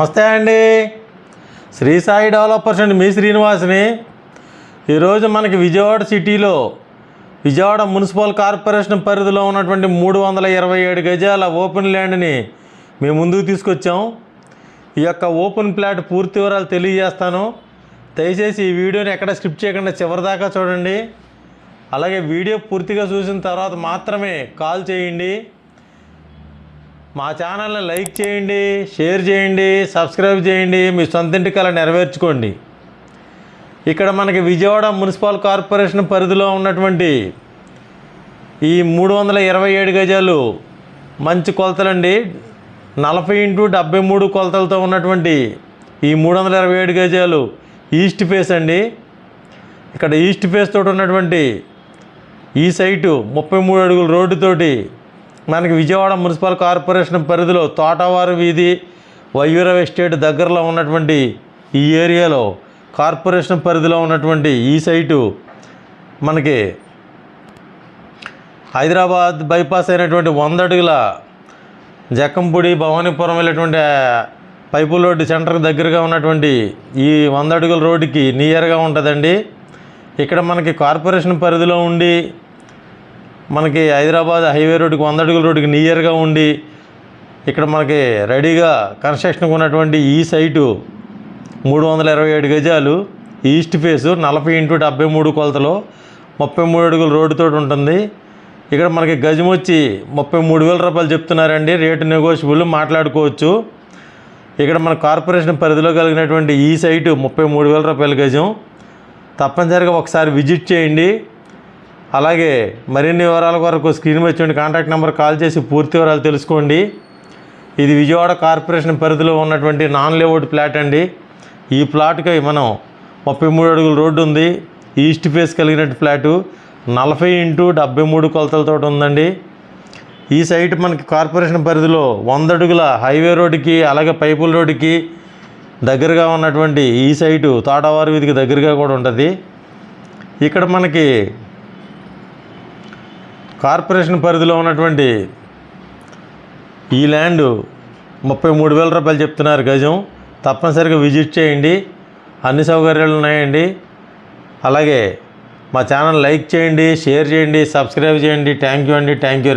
నమస్తే అండి. శ్రీ సాయి డెవలపర్స్ అండి మీ శ్రీనివాస్ని. ఈరోజు మనకి విజయవాడ సిటీలో విజయవాడ మున్సిపల్ కార్పొరేషన్ పరిధిలో ఉన్నటువంటి మూడు వందల ఇరవై ఏడు గజాల ఓపెన్ ల్యాండ్ని మేము ముందుకు తీసుకొచ్చాం. ఈ యొక్క ఓపెన్ ప్లాట్ పూర్తి వివరాలు తెలియజేస్తాను. దయచేసి ఈ వీడియోని ఎక్కడ స్కిప్ చేయకుండా చివరిదాకా చూడండి. అలాగే వీడియో పూర్తిగా చూసిన తర్వాత మాత్రమే కాల్ చేయండి. మా ఛానల్ని లైక్ చేయండి షేర్ చేయండి సబ్స్క్రైబ్ చేయండి మీ సొంత ఇంటి కళ నెరవేర్చుకోండి. ఇక్కడ మనకి విజయవాడ మున్సిపల్ కార్పొరేషన్ పరిధిలో ఉన్నటువంటి ఈ మూడు వందల ఇరవై ఏడు గజాలు మంచి కొలతలండి. నలభై ఇంటూ డెబ్బై మూడు కొలతలతో ఉన్నటువంటి ఈ మూడు వందల ఇరవై ఏడు గజాలు ఈస్ట్ ఫేస్ అండి. ఇక్కడ ఈస్ట్ ఫేస్ తోటి ఉన్నటువంటి ఈ సైటు ముప్పై మూడు అడుగుల రోడ్డుతోటి మనకి విజయవాడ మున్సిపల్ కార్పొరేషన్ పరిధిలో తోటవారు వీధి వయూరవ్ ఎస్టేట్ దగ్గరలో ఉన్నటువంటి ఈ ఏరియాలో కార్పొరేషన్ పరిధిలో ఉన్నటువంటి ఈ సైటు మనకి హైదరాబాద్ బైపాస్ అయినటువంటి వంద అడుగుల జక్కంపూడి భవానీపురం వెళ్ళేటువంటి పైపు రోడ్డు సెంటర్కి దగ్గరగా ఉన్నటువంటి ఈ వంద అడుగుల రోడ్డుకి నియర్గా ఉంటుందండి. ఇక్కడ మనకి కార్పొరేషన్ పరిధిలో ఉండి మనకి హైదరాబాద్ హైవే రోడ్డుకి వంద అడుగుల రోడ్డుకి నియర్గా ఉండి ఇక్కడ మనకి రెడీగా కన్స్ట్రక్షన్కి ఉన్నటువంటి ఈ సైటు మూడు వందల ఇరవై ఏడు గజాలు ఈస్ట్ ఫేసు నలభై ఇంటూ డెబ్బై మూడు కొలతలో ముప్పై మూడు అడుగుల రోడ్డుతో ఉంటుంది. ఇక్కడ మనకి గజం వచ్చి ముప్పై మూడు వేల రూపాయలు చెప్తున్నారండి. రేటు నెగోషియబుల్ మాట్లాడుకోవచ్చు. ఇక్కడ మన కార్పొరేషన్ పరిధిలో కలిగినటువంటి ఈ సైటు ముప్పై మూడు వేల రూపాయల గజం. తప్పనిసరిగా ఒకసారి విజిట్ చేయండి. అలాగే మరిన్ని వివరాల కొరకు స్క్రీన్ మీద చూడండి. కాంటాక్ట్ నెంబర్ కాల్ చేసి పూర్తి వివరాలు తెలుసుకోండి. ఇది విజయవాడ కార్పొరేషన్ పరిధిలో ఉన్నటువంటి నాన్ లేఅవుట్ ప్లాట్ అండి. ఈ ప్లాట్కి మనం ముప్పై మూడు అడుగుల రోడ్డు ఉంది. ఈస్ట్ ఫేస్ కలిగినట్టు ఫ్లాటు. నలభై ఇంటూ డెబ్బై మూడు కొలతలతో ఉందండి. ఈ సైట్ మనకి కార్పొరేషన్ పరిధిలో వంద అడుగుల హైవే రోడ్డుకి అలాగే పైపుల రోడ్డుకి దగ్గరగా ఉన్నటువంటి ఈ సైటు తోటవారి వీధికి దగ్గరగా కూడా ఉంటుంది. ఇక్కడ మనకి కార్పొరేషన్ పరిధిలో ఉన్నటువంటి ఈ ల్యాండ్ ముప్పై మూడు వేల రూపాయలు చెప్తున్నారు గజం. తప్పనిసరిగా విజిట్ చేయండి. అన్ని సౌకర్యాలు ఉన్నాయండి. అలాగే మా ఛానల్ లైక్ చేయండి షేర్ చేయండి సబ్స్క్రైబ్ చేయండి. థ్యాంక్ యూ అండి. Thank you.